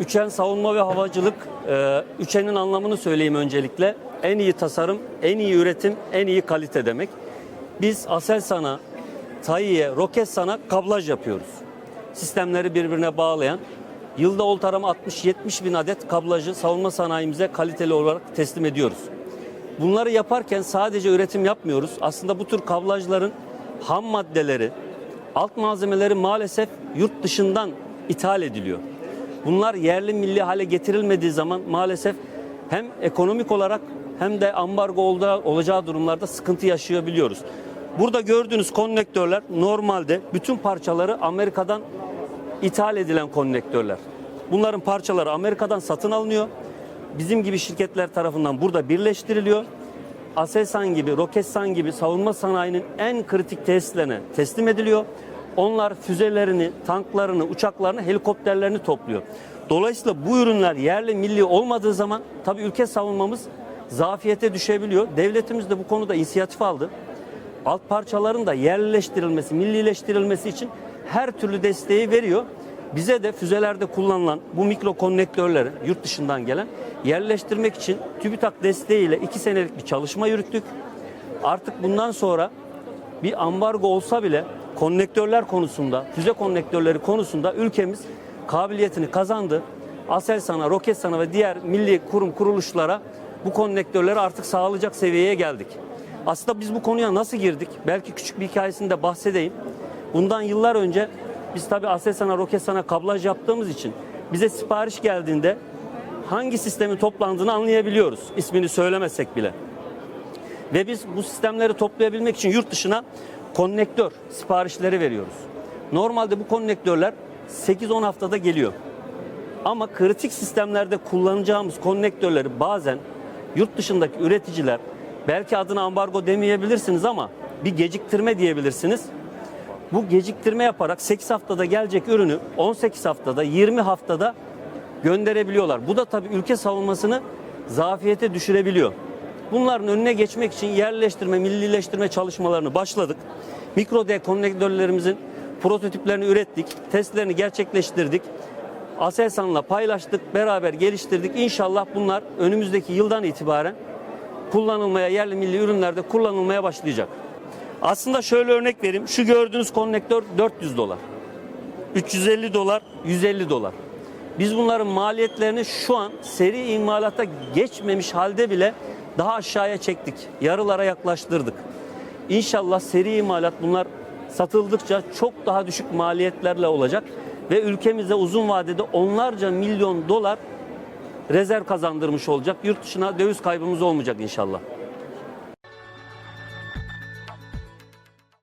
Üçen savunma ve havacılık, e, üçenin anlamını söyleyeyim öncelikle. En iyi tasarım, en iyi üretim, en iyi kalite demek. Biz Aselsan'a, Tayyi'ye, Roketsan'a kablaj yapıyoruz. Sistemleri birbirine bağlayan, yılda ortalama 60-70 bin adet kablajı savunma sanayimize kaliteli olarak teslim ediyoruz. Bunları yaparken sadece üretim yapmıyoruz. Aslında bu tür kablajların ham maddeleri, alt malzemeleri maalesef yurt dışından ithal ediliyor. Bunlar yerli milli hale getirilmediği zaman maalesef hem ekonomik olarak hem de ambargo olacağı, durumlarda sıkıntı yaşıyor biliyoruz. Burada gördüğünüz konnektörler normalde bütün parçaları Amerika'dan ithal edilen konnektörler. Bunların parçaları Amerika'dan satın alınıyor. Bizim gibi şirketler tarafından burada birleştiriliyor. Aselsan gibi, Roketsan gibi savunma sanayinin en kritik tesislerine teslim ediliyor. Onlar füzelerini, tanklarını, uçaklarını, helikopterlerini topluyor. Dolayısıyla bu ürünler yerli milli olmadığı zaman tabii ülke savunmamız zafiyete düşebiliyor. Devletimiz de bu konuda inisiyatif aldı. Alt parçaların da yerleştirilmesi, millileştirilmesi için her türlü desteği veriyor. Bize de füzelerde kullanılan bu mikro konnektörleri yurt dışından gelen yerleştirmek için TÜBİTAK desteğiyle iki senelik bir çalışma yürüttük. Artık bundan sonra bir ambargo olsa bile konnektörler konusunda, füze konnektörleri konusunda ülkemiz kabiliyetini kazandı. Aselsan'a, Roketsan'a ve diğer milli kurum kuruluşlara bu konnektörleri artık sağlayacak seviyeye geldik. Aslında biz bu konuya nasıl girdik? Belki küçük bir hikayesini de bahsedeyim. Bundan yıllar önce biz tabii Aselsan'a, Roketsan'a kablaj yaptığımız için bize sipariş geldiğinde hangi sistemin toplandığını anlayabiliyoruz. İsmini söylemesek bile. Ve biz bu sistemleri toplayabilmek için yurt dışına konnektör siparişleri veriyoruz. Normalde bu konnektörler 8-10 haftada geliyor. Ama kritik sistemlerde kullanacağımız konnektörleri bazen yurt dışındaki üreticiler belki adına ambargo demeyebilirsiniz ama bir geciktirme diyebilirsiniz. Bu geciktirme yaparak 8 haftada gelecek ürünü 18 haftada 20 haftada gönderebiliyorlar. Bu da tabii ülke savunmasını zafiyete düşürebiliyor. Bunların önüne geçmek için yerleştirme, millileştirme çalışmalarını başladık. Mikro D prototiplerini ürettik, testlerini gerçekleştirdik. Aselsan'la paylaştık, beraber geliştirdik. İnşallah bunlar önümüzdeki yıldan itibaren kullanılmaya, yerli milli ürünlerde kullanılmaya başlayacak. Aslında şöyle örnek vereyim. Şu gördüğünüz konnektör 400 dolar. 350 dolar, 150 dolar. Biz bunların maliyetlerini şu an seri imalata geçmemiş halde bile daha aşağıya çektik. Yarılara yaklaştırdık. İnşallah seri imalat bunlar satıldıkça çok daha düşük maliyetlerle olacak ve ülkemize uzun vadede onlarca milyon dolar rezerv kazandırmış olacak. Yurt dışına döviz kaybımız olmayacak inşallah.